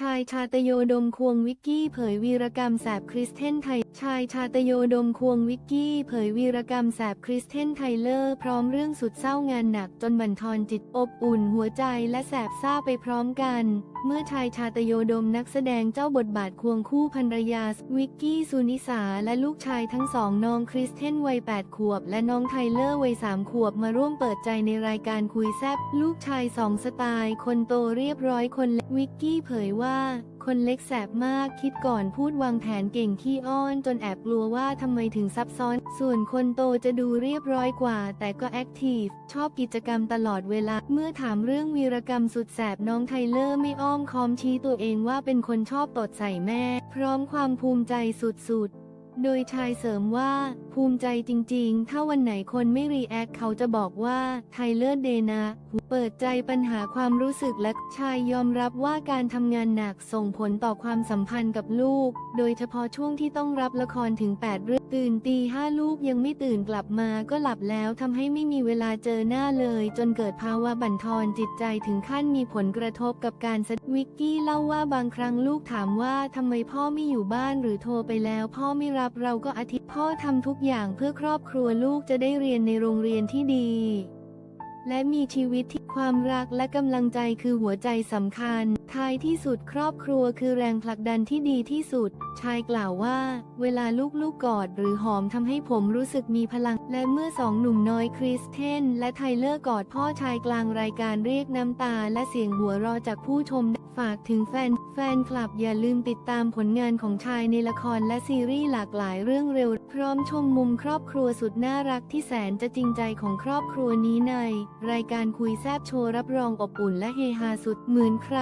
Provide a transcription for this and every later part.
ชายชาตโยดมควงวิกกี้เผยวีรกรรมแสบคริสเทนไทย ชายชาตโยดมควงวิกกี้เผยวีรกรรมแสบคริสเทนไทเลอร์พร้อมเรื่องสุดเศร้างานหนักจนบั่นทอนจิตอบอุ่นหัวใจและแสบซ่าไปพร้อมกัน เมื่อชายชาตโยดมนักแสดงเจ้าบทบาทควงคู่ภรรยาวิกกี้สุนิสาและลูกชายทั้งสองน้องคริสเทนวัย 8 ขวบ และน้องไทเลอร์วัย 3 ขวบมาร่วมเปิดใจในรายการคุยแซบลูกชายสองสไตล์ คนโตเรียบร้อยคนเล็กวิกกี้เผยว่าคนเล็กแสบมากคิดก่อนพูดวางแผนเก่งขี้อ้อน จนแอบกลัวว่าทำไมถึงซับซ้อน ส่วนคนโตจะดูเรียบร้อยกว่า แต่ก็แอคทีฟ ชอบกิจกรรมตลอดเวลา เมื่อถามเรื่องวีรกรรมสุดแสบน้องไทเลอร์ไม่อ้อมค้อมชี้ตัวเองว่าเป็นคนชอบตดใส่แม่ พร้อมความภูมิใจสุดๆ โดยชายเสริมว่า ภูมิใจจริงๆ ถ้าวันไหนคนไม่รีแอคเขาจะบอกว่าไทเลอร์เดนะเปิดใจปัญหาความรู้สึกและชายยอมรับว่าการทำงานหนักส่งผลต่อความสัมพันธ์กับลูก โดยเฉพาะช่วงที่ต้องรับละครถึง 8 เรื่อง ตื่นตีห้าลูกยังไม่ตื่นกลับมาก็หลับแล้วทำให้ไม่มีเวลาเจอหน้าเลย จนเกิดภาวะบั่นทอนจิตใจถึงขั้นมีผลกระทบกับการแสดวิกกี้เล่าว่าบางครั้งลูกถามว่าทำไมพ่อไม่อยู่บ้านหรือโทรไปแล้วพ่อไม่รับเราก็อธิพ่อทำทุกอย่างเพื่อครอบครัวลูกจะได้เรียนในโรงเรียนที่ดี และมีชีวิตที่ความรักและกำลังใจคือหัวใจสำคัญ ท้ายที่สุดครอบครัวคือแรงผลักดันที่ดีที่สุด ชายกล่าวว่า เวลาลูกๆกอดหรือหอมทำให้ผมรู้สึกมีพลัง และเมื่อสองหนุ่มน้อยคริสเทนและไทเลอร์กอดพ่อชายกลางรายการเรียกน้ำตาและเสียงหัวเราะจากผู้ชม ฝากถึงแฟน แฟนคลับอย่าลืมติดตามผลงานของชายในละครและซีรีส์หลากหลายเรื่องเร็ว พร้อมชมมุมครอบครัวสุดน่ารักที่แสนจะจริงใจของครอบครัวนี้ใน รายการคุยแซบโชว์รับรองอบอุ่นและเฮฮาสุดเหมือนใคร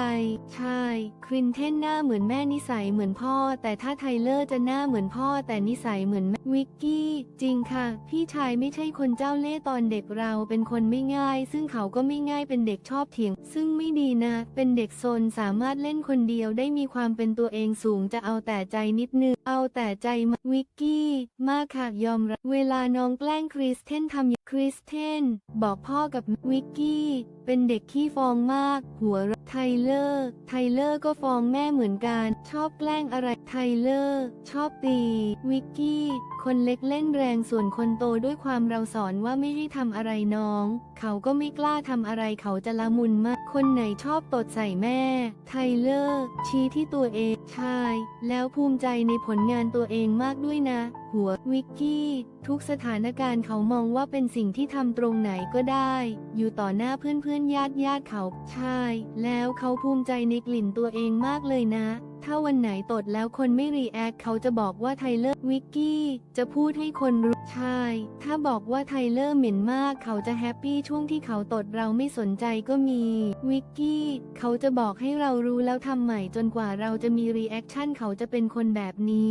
ใช่ครินเทนหน้าเหมือนแม่นิสัยเหมือนพ่อ แต่ถ้าไทเลอร์จะหน้าเหมือนพ่อ แต่นิสัยเหมือนแม่วิกกี้ จริงค่ะ พี่ชายไม่ใช่คนเจ้าเล่ห์ตอนเด็กเราเป็นคนไม่ง่าย ซึ่งเขาก็ไม่ง่ายเป็นเด็กชอบเถียง ซึ่งไม่ดีนะ เป็นเด็กโซนสามารถเล่นคนเดียวได้มีความเป็นตัวเองสูงจะเอาแต่ใจนิดนึง เอาแต่ใจวิกกี้ มากค่ะยอมรับเวลาน้องแกล้งคริสเทนทำคริสเทนบอกพ่อกับวิกกี้ เป็นเด็กขี้ฟองมาก หัวเราะไทเลอร์ ไทเลอร์ก็ฟองแม่เหมือนกัน ชอบแกล้งอะไร ไทเลอร์ ชอบตี วิกกี้ คนเล็กเล่นแรงส่วนคนโตด้วยความเราสอนว่าไม่ให้ทำอะไรน้อง เขาก็ไม่กล้าทำอะไรเขาจะละมุนมาก คนไหนชอบตดใส่แม่ ไทเลอร์ ชี้ที่ตัวเองใช่แล้วภูมิใจในผลงานตัวเองมากด้วยนะ หัว วิกกี้ ทุกสถานการณ์เขามองว่าเป็นสิ่งที่ทำตรงไหนก็ได้ อยู่ต่อหน้าเพื่อนๆญาติญาติๆเขาใช่แล้วเขาภูมิใจในกลิ่นตัวเองมากเลยนะ ถ้าวันไหนตดแล้วคนไม่รีแอคเขาจะบอกว่าไทเลอร์วิกกี้จะพูดให้คนรู้ใช่ ถ้าบอกว่าไทเลอร์เหม็นมากเขาจะแฮปปี้ช่วงที่เขาตดเราไม่สนใจก็มีวิกกี้เขาจะบอกให้เรารู้แล้วทำใหม่จนกว่าเราจะมีรีแอคชั่นเขาจะเป็นคนแบบนี้